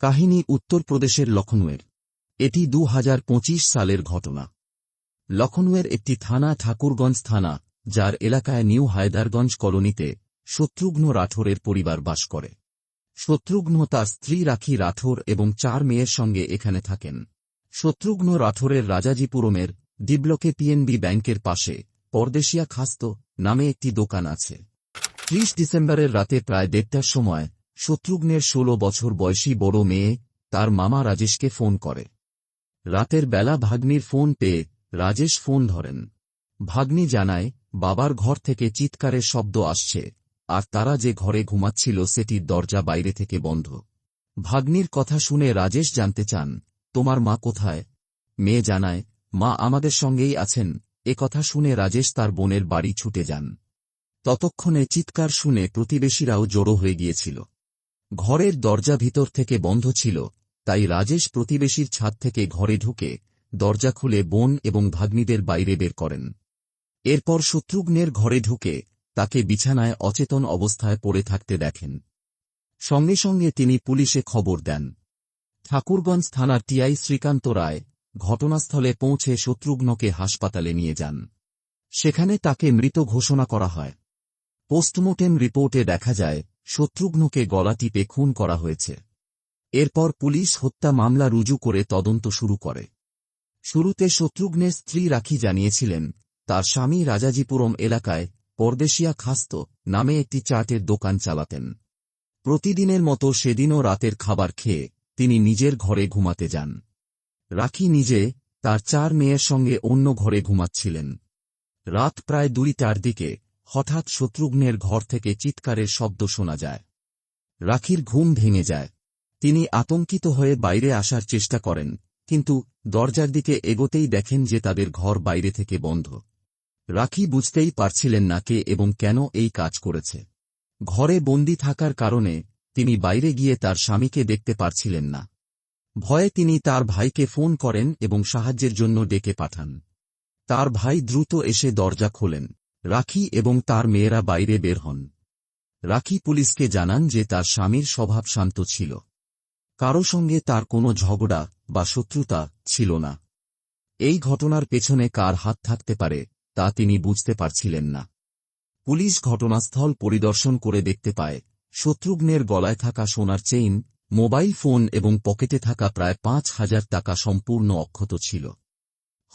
কাহিনী উত্তরপ্রদেশের লখনউয়ের। এটি দু হাজার পঁচিশ সালের ঘটনা। লখনউয়ের একটি থানা ঠাকুরগঞ্জ থানা, যার এলাকায় নিউ হায়দারগঞ্জ কলোনিতে শত্রুঘ্ন রাঠোরের পরিবার বাস করে। শত্রুঘ্ন তার স্ত্রী রাখি রাঠোর এবং চার মেয়ের সঙ্গে এখানে থাকেন। শত্রুঘ্ন রাঠোরের রাজাজিপুরমের ডিবলকে পিএনবি ব্যাংকের পাশে পরদেশিয়া খাস্ত নামে একটি দোকান আছে। ত্রিশ ডিসেম্বরের রাতে প্রায় দেড়টার সময় শত্রুঘ্নের ষোলো বছর বয়সী বড় মেয়ে, তার মামা রাজেশকে ফোন করে। রাতের বেলা ভাগ্নির ফোন পেয়ে রাজেশ ফোন ধরেন। ভাগ্নি জানায়, বাবার ঘর থেকে চিৎকারের শব্দ আসছে, আর তারা যে ঘরে ঘুমাচ্ছিল সেটির দরজা বাইরে থেকে বন্ধ। ভাগ্নির কথা শুনে রাজেশ জানতে চান, তোমার মা কোথায়? মেয়ে জানায়, মা আমাদের সঙ্গেই আছেন। এ কথা শুনে রাজেশ তার বোনের বাড়ি ছুটে যান। ততক্ষণে চিৎকার শুনে প্রতিবেশীরাও জড়ো হয়ে গিয়েছিল। ঘরের দরজা ভিতর থেকে বন্ধ ছিল, তাই রাজেশ প্রতিবেশীর ছাদ থেকে ঘরে ঢুকে দরজা খুলে বোন এবং ভাগ্নিদের বাইরে বের করেন। এরপর শত্রুঘ্নের ঘরে ঢুকে তাকে বিছানায় অচেতন অবস্থায় পড়ে থাকতে দেখেন। সঙ্গে সঙ্গে তিনি পুলিশে খবর দেন। ঠাকুরগঞ্জ থানার টিআই শ্রীকান্ত রায় ঘটনাস্থলে পৌঁছে শত্রুঘ্নকে হাসপাতালে নিয়ে যান। সেখানে তাকে মৃত ঘোষণা করা হয়। পোস্টমর্টেম রিপোর্টে দেখা যায় শত্রুঘ্নকে গলা টিপে খুন করা হয়েছে। এরপর পুলিশ হত্যা মামলা রুজু করে তদন্ত শুরু করে। শুরুতে শত্রুঘ্নের স্ত্রী রাখি জানিয়েছিলেন, তার স্বামী রাজাজিপুরম এলাকায় পরদেশিয়া খাস্ত নামে একটি চাটের দোকান চালাতেন। প্রতিদিনের মতো সেদিনও রাতের খাবার খেয়ে তিনি নিজের ঘরে ঘুমাতে যান। রাখি নিজে তার চার মেয়ের সঙ্গে অন্য ঘরে ঘুমাচ্ছিলেন। রাত প্রায় দুইটার দিকে হঠাৎ শত্রুঘ্নের ঘর থেকে চিৎকারের শব্দ শোনা যায়। রাখির ঘুম ভেঙে যায়। তিনি আতঙ্কিত হয়ে বাইরে আসার চেষ্টা করেন, কিন্তু দরজার দিকে এগোতেই দেখেন যে তাদের ঘর বাইরে থেকে বন্ধ। রাখি বুঝতেই পারছিলেন না কে এবং কেন এই কাজ করেছে। ঘরে বন্দি থাকার কারণে তিনি বাইরে গিয়ে তার স্বামীকে দেখতে পারছিলেন না। ভয়ে তিনি তার ভাইকে ফোন করেন এবং সাহায্যের জন্য ডেকে পাঠান। তার ভাই দ্রুত এসে দরজা খোলেন। রাখি এবং তার মেয়েরা বাইরে বের হন। রাখি পুলিশকে জানান যে তার স্বামীর স্বভাব শান্ত ছিল। কারও সঙ্গে তার কোনো ঝগড়া বা শত্রুতা ছিল না। এই ঘটনার পেছনে কার হাত থাকতে পারে, তা তিনি বুঝতে পারছিলেন না। পুলিশ ঘটনাস্থল পরিদর্শন করে দেখতে পায়, শত্রুঘ্নের গলায় থাকা সোনার চেইন, মোবাইল ফোন এবং পকেটে থাকা প্রায় পাঁচ হাজার টাকা সম্পূর্ণ অক্ষত ছিল।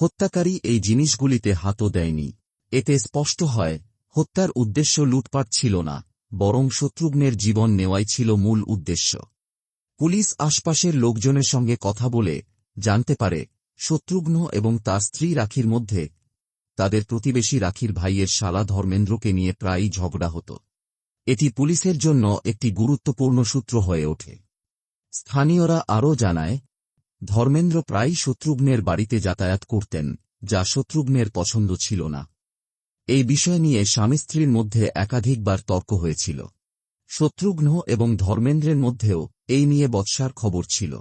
হত্যাকারী এই জিনিসগুলিতে হাতও দেয়নি। এতে স্পষ্ট হয়, হত্যার উদ্দেশ্য লুটপাট ছিল না, বরং শত্রুঘ্নের জীবন নেওয়াই ছিল মূল উদ্দেশ্য। পুলিশ আশপাশের লোকজনের সঙ্গে কথা বলে জানতে পারে, শত্রুঘ্ন এবং তার স্ত্রী রাখির মধ্যে, তাদের প্রতিবেশী রাখির ভাইয়ের শালা ধর্মেন্দ্রকে নিয়ে প্রায়ই ঝগড়া হতো। এটি পুলিশের জন্য একটি গুরুত্বপূর্ণ সূত্র হয়ে ওঠে। স্থানীয়রা আরও জানায়, ধর্মেন্দ্র প্রায়ই শত্রুঘ্নের বাড়িতে যাতায়াত করতেন, যা শত্রুঘ্নের পছন্দ ছিল না। এই বিষয় নিয়ে স্বামী স্ত্রীর মধ্যে একাধিকবার তর্ক হয়েছিল। শত্রুঘ্ন এবং ধর্মেন্দ্রের মধ্যেও এই নিয়ে বৎসার খবর ছিল।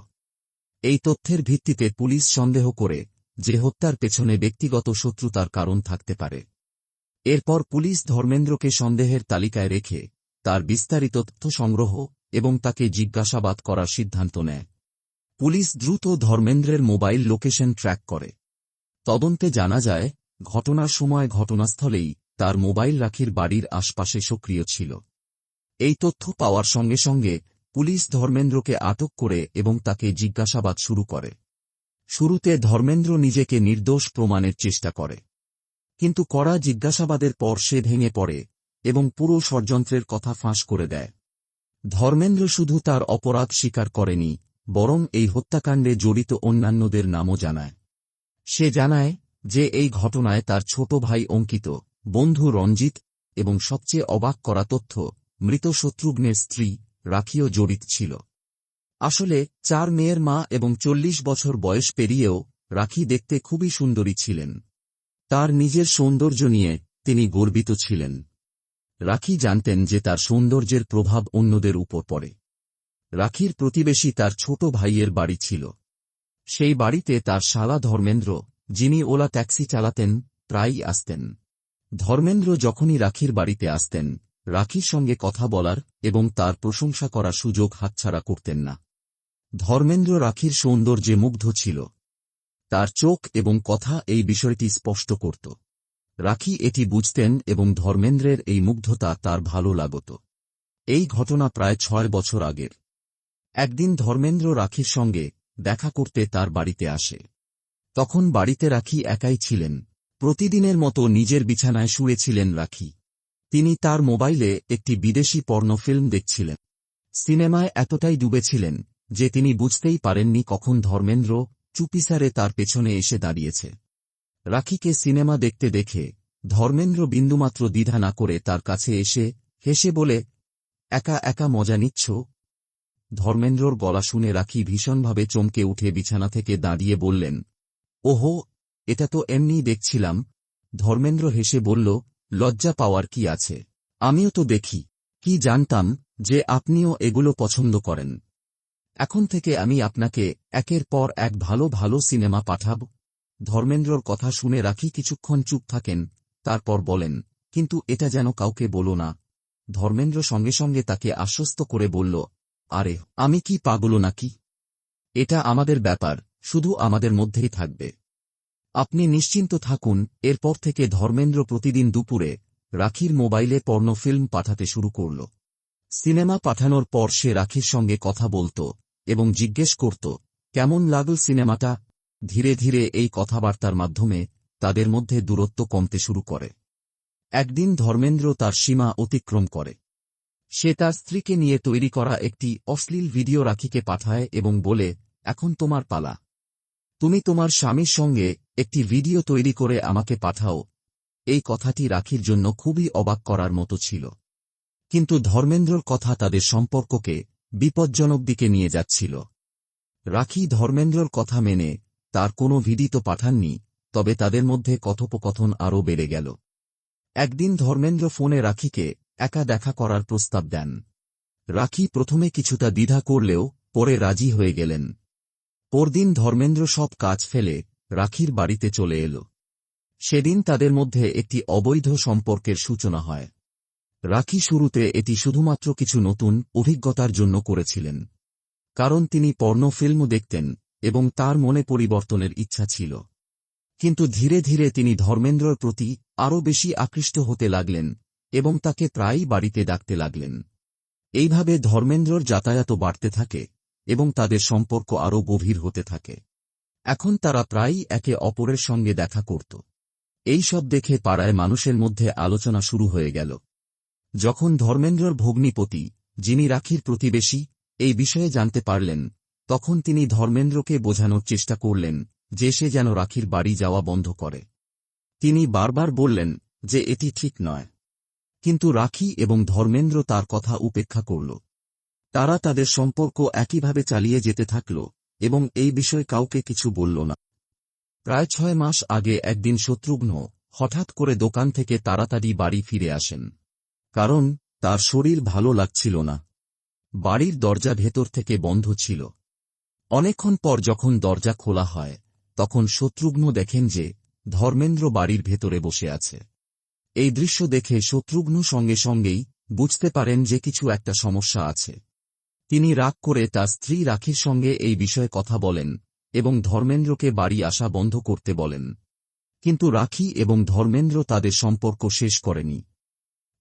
এই তথ্যের ভিত্তিতে পুলিশ সন্দেহ করে যে হত্যার পেছনে ব্যক্তিগত শত্রুতার কারণ থাকতে পারে। এরপর পুলিশ ধর্মেন্দ্রকে সন্দেহের তালিকায় রেখে তার বিস্তারিত তথ্য সংগ্রহ এবং তাকে জিজ্ঞাসাবাদ করার সিদ্ধান্ত নেয়। পুলিশ দ্রুত ধর্মেন্দ্রের মোবাইল লোকেশন ট্র্যাক করে। তদন্তে জানা যায় ঘটনার সময় ঘটনাস্থলেই তার মোবাইল রাখির বাড়ির আশপাশে সক্রিয় ছিল। এই তথ্য পাওয়ার সঙ্গে সঙ্গে পুলিশ ধর্মেন্দ্রকে আটক করে এবং তাকে জিজ্ঞাসাবাদ শুরু করে। শুরুতে ধর্মেন্দ্র নিজেকে নির্দোষ প্রমাণের চেষ্টা করে। কিন্তু কড়া জিজ্ঞাসাবাদের পর সে ভেঙে পড়ে এবং পুরো ষড়যন্ত্রের কথা ফাঁস করে দেয়। ধর্মেন্দ্র শুধু তার অপরাধ স্বীকার করেনি, বরং এই হত্যাকাণ্ডে জড়িত অন্যান্যদের নামও জানায়। সে জানায় যে এই ঘটনায় তার ছোট ভাই অঙ্কিত, বন্ধু রঞ্জিত, এবং সবচেয়ে অবাক করা তথ্য, মৃত শত্রুঘ্নের স্ত্রী, রাখিও জড়িত ছিল। আসলে, চার মেয়ের মা এবং চল্লিশ বছর বয়স পেরিয়েও রাখি দেখতে খুবই সুন্দরী ছিলেন। তার নিজের সৌন্দর্য নিয়ে তিনি গর্বিত ছিলেন। রাখি জানতেন যে তার সৌন্দর্যের প্রভাব অন্যদের উপর পড়ে। রাখির প্রতিবেশী তার ছোট ভাইয়ের বাড়ি ছিল। সেই বাড়িতে তার শালা ধর্মেন্দ্র যিনি ওলা ট্যাক্সি চালাতেন, প্রায়ই আসতেন। ধর্মেন্দ্র যখনই রাখির বাড়িতে আসতেন, রাখির সঙ্গে কথা বলার এবং তার প্রশংসা করার সুযোগ হাতছাড়া করতেন না। ধর্মেন্দ্র রাখির সৌন্দর্যে মুগ্ধ ছিল। তার চোখ এবং কথা এই বিষয়টি স্পষ্ট করত। রাখি এটি বুঝতেন এবং ধর্মেন্দ্রের এই মুগ্ধতা তার ভালো লাগত। এই ঘটনা প্রায় ছয় বছর আগের। একদিন ধর্মেন্দ্র রাখির সঙ্গে দেখা করতে তার বাড়িতে আসে। তখন বাড়িতে রাখি একাই ছিলেন। প্রতিদিনের মতো নিজের বিছানায় শুয়েছিলেন রাখি। তিনি তার মোবাইলে একটি বিদেশি পর্ণ ফিল্ম দেখছিলেন। সিনেমায় এতটাই ডুবেছিলেন যে তিনি বুঝতেই পারেননি কখন ধর্মেন্দ্র চুপিসারে তার পেছনে এসে দাঁড়িয়েছে। রাখিকে সিনেমা দেখতে দেখে ধর্মেন্দ্র বিন্দুমাত্র দ্বিধা না করে তার কাছে এসে হেসে বলে, একা একা মজা নিচ্ছ? ধর্মেন্দ্রর গলা শুনে রাখি ভীষণভাবে চমকে উঠে বিছানা থেকে দাঁড়িয়ে বললেন ওহো, এটা তো এমনিই দেখছিলাম। ধর্মেন্দ্র হেসে বলল, লজ্জা পাওয়ার কি আছে? আমিও তো দেখি। কি জানতাম যে আপনিও এগুলো পছন্দ করেন। এখন থেকে আমি আপনাকে একের পর এক ভালো ভালো সিনেমা পাঠাব। ধর্মেন্দ্রর কথা শুনে রাখি কিছুক্ষণ চুপ থাকেন, তারপর বলেন, কিন্তু এটা যেন কাউকে বলো না। ধর্মেন্দ্র সঙ্গে সঙ্গে তাকে আশ্বস্ত করে বলল, আরে, আমি কি পাগল নাকি? এটা আমাদের ব্যাপার। শুধু আমাদের মধ্যেই থাকবে। আপনি নিশ্চিন্ত থাকুন, এরপর থেকে ধর্মেন্দ্র প্রতিদিন দুপুরে রাখির মোবাইলে পর্ণ ফিল্ম পাঠাতে শুরু করল। সিনেমা পাঠানোর পর সে রাখির সঙ্গে কথা বলত এবং জিজ্ঞেস করত, কেমন লাগল সিনেমাটা? ধীরে ধীরে এই কথাবার্তার মাধ্যমে তাদের মধ্যে দূরত্ব কমতে শুরু করে। একদিন ধর্মেন্দ্র তার সীমা অতিক্রম করে। সে তার স্ত্রীকে নিয়ে তৈরি করা একটি অশ্লীল ভিডিও রাখিকে পাঠায় এবং বলে, এখন তোমার পালা। তুমি তোমার স্বামীর সঙ্গে একটি ভিডিও তৈরি করে আমাকে পাঠাও। এই কথাটি রাখির জন্য খুবই অবাক করার মতো ছিল। কিন্তু ধর্মেন্দ্রর কথা তাদের সম্পর্ককে বিপজ্জনক দিকে নিয়ে যাচ্ছিল। রাখি ধর্মেন্দ্রর কথা মেনে তার কোনো ভিডিও পাঠাননি, তবে তাদের মধ্যে কথোপকথন আরও বেড়ে গেল। একদিন ধর্মেন্দ্র ফোনে রাখিকে একা দেখা করার প্রস্তাব দেন। রাখি প্রথমে কিছুটা দ্বিধা করলেও পরে রাজি হয়ে গেলেন। পরদিন ধর্মেন্দ্র সব কাজ ফেলে রাখির বাড়িতে চলে এল। সেদিন তাদের মধ্যে একটি অবৈধ সম্পর্কের সূচনা হয়। রাখি শুরুতে এটি শুধুমাত্র কিছু নতুন অভিজ্ঞতার জন্য করেছিলেন। কারণ তিনি পর্ণ ফিল্ম দেখতেন এবং তার মনে পরিবর্তনের ইচ্ছা ছিল। কিন্তু ধীরে ধীরে তিনি ধর্মেন্দ্রর প্রতি আরও বেশি আকৃষ্ট হতে লাগলেন এবং তাকে প্রায়ই বাড়িতে ডাকতে লাগলেন। এইভাবে ধর্মেন্দ্রর যাতায়াতও বাড়তে থাকে। এবং তাদের সম্পর্ক আরও গভীর হতে থাকে। এখন তারা প্রায়ই একে অপরের সঙ্গে দেখা করত। এই সব দেখে পাড়ায় মানুষের মধ্যে আলোচনা শুরু হয়ে গেল। যখন ধর্মেন্দ্রর ভগ্নিপতি, যিনি রাখির প্রতিবেশী, এই বিষয়ে জানতে পারলেন, তখন তিনি ধর্মেন্দ্রকে বোঝানোর চেষ্টা করলেন যে সে যেন রাখির বাড়ি যাওয়া বন্ধ করে। তিনি বারবার বললেন যে এটি ঠিক নয়। কিন্তু রাখি এবং ধর্মেন্দ্র তার কথা উপেক্ষা করল। তারা তাদের সম্পর্ক একইভাবে চালিয়ে যেতে থাকল, এবং এই বিষয়ে কাউকে কিছু বলল না। প্রায় ছয় মাস আগে একদিন শত্রুঘ্ন হঠাৎ করে দোকান থেকে তাড়াতাড়ি বাড়ি ফিরে আসেন। কারণ তার শরীর ভালো লাগছিল না। বাড়ির দরজা ভেতর থেকে বন্ধ ছিল। অনেকক্ষণ পর যখন দরজা খোলা হয়, তখন শত্রুঘ্ন দেখেন যে ধর্মেন্দ্র বাড়ির ভেতরে বসে আছে। এই দৃশ্য দেখে শত্রুঘ্ন সঙ্গে সঙ্গেই বুঝতে পারেন যে কিছু একটা সমস্যা আছে। তিনি রাগ করে তার স্ত্রী রাখির সঙ্গে এই বিষয়ে কথা বলেন এবং ধর্মেন্দ্রকে বাড়ি আসা বন্ধ করতে বলেন। কিন্তু রাখি এবং ধর্মেন্দ্র তাদের সম্পর্ক শেষ করেনি।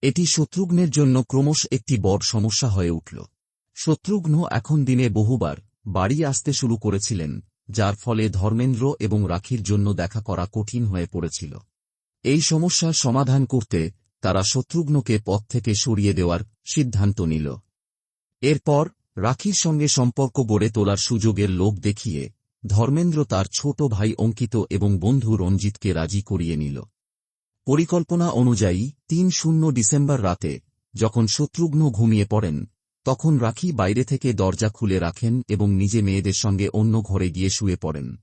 এটি শত্রুঘ্নের জন্য ক্রমশ একটি বড় সমস্যা হয়ে উঠল। শত্রুঘ্ন এখন দিনে বহুবার বাড়ি আসতে শুরু করেছিলেন, যার ফলে ধর্মেন্দ্র এবং রাখির জন্য দেখা করা কঠিন হয়ে পড়েছিল। এই সমস্যার সমাধান করতে তারা শত্রুঘ্নকে পথ থেকে সরিয়ে দেওয়ার সিদ্ধান্ত নিল। এরপর রাখির সঙ্গে সম্পর্ক গড়ে তোলার সুযোগের লোক দেখিয়ে ধর্মেন্দ্র তার ছোট ভাই অঙ্কিত এবং বন্ধু রঞ্জিতকে রাজি করিয়ে নিল। পরিকল্পনা অনুযায়ী তিন শূন্য ডিসেম্বর রাতে যখন শত্রুঘ্ন ঘুমিয়ে পড়েন, তখন রাখি বাইরে থেকে দরজা খুলে রাখেন এবং নিজে মেয়েদের সঙ্গে অন্য ঘরে গিয়ে শুয়ে পড়েন।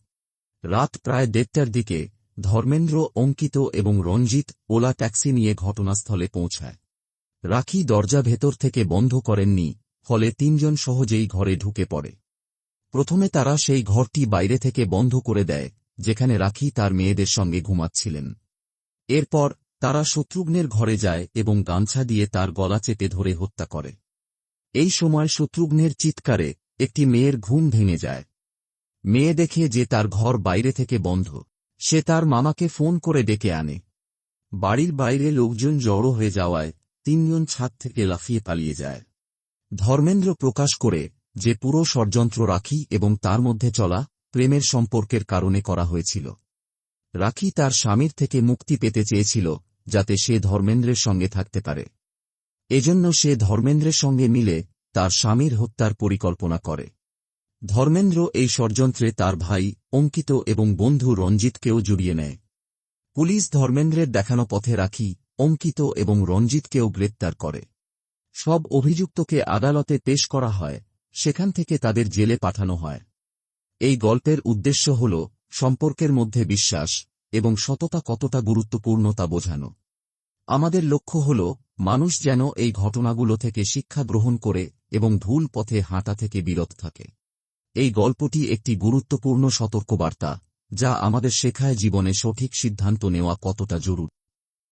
রাত প্রায় দেড়টার দিকে ধর্মেন্দ্র, অঙ্কিত এবং রঞ্জিত ওলা ট্যাক্সি নিয়ে ঘটনাস্থলে পৌঁছায়। রাখি দরজা ভেতর থেকে বন্ধ করেননি ফলে তিনজন সহজেই ঘরে ঢুকে পড়ে। প্রথমে তারা সেই ঘরটি বাইরে থেকে বন্ধ করে দেয়, যেখানে রাখি তার মেয়েদের সঙ্গে ঘুমাচ্ছিলেন। এরপর তারা শত্রুঘ্নের ঘরে যায় এবং গামছা দিয়ে তার গলা চেপে ধরে হত্যা করে। এই সময় শত্রুঘ্নের চিৎকারে একটি মেয়ের ঘুম ভেঙে যায়। মেয়ে দেখে যে তার ঘর বাইরে থেকে বন্ধ, সে তার মামাকে ফোন করে ডেকে আনে। বাড়ির বাইরে লোকজন জড়ো হয়ে যাওয়ায় তিনজন ছাদ থেকে লাফিয়ে পালিয়ে যায়। ধর্মেন্দ্র প্রকাশ করে যে পুরো ষড়যন্ত্র রাখি এবং তার মধ্যে চলা প্রেমের সম্পর্কের কারণে করা হয়েছিল। রাখি তার স্বামীর থেকে মুক্তি পেতে চেয়েছিল যাতে সে ধর্মেন্দ্রের সঙ্গে থাকতে পারে। এজন্য সে ধর্মেন্দ্রের সঙ্গে মিলে তার স্বামীর হত্যার পরিকল্পনা করে। ধর্মেন্দ্র এই ষড়যন্ত্রে তার ভাই, অঙ্কিত এবং বন্ধু রঞ্জিতকেও জড়িয়ে নেয়। পুলিশ ধর্মেন্দ্রের দেখানো পথে রাখি, অঙ্কিত এবং রঞ্জিতকেও গ্রেপ্তার করে। সব অভিযুক্তকে আদালতে পেশ করা হয়, সেখান থেকে তাদের জেলে পাঠানো হয়। এই গল্পের উদ্দেশ্য হল সম্পর্কের মধ্যে বিশ্বাস এবং সততা কতটা গুরুত্বপূর্ণ তা বোঝানো। আমাদের লক্ষ্য হল মানুষ যেন এই ঘটনাগুলো থেকে শিক্ষা গ্রহণ করে এবং ভুল পথে হাঁটা থেকে বিরত থাকে। এই গল্পটি একটি গুরুত্বপূর্ণ সতর্কবার্তা, যা আমাদের শেখায় জীবনে সঠিক সিদ্ধান্ত নেওয়া কতটা জরুরি।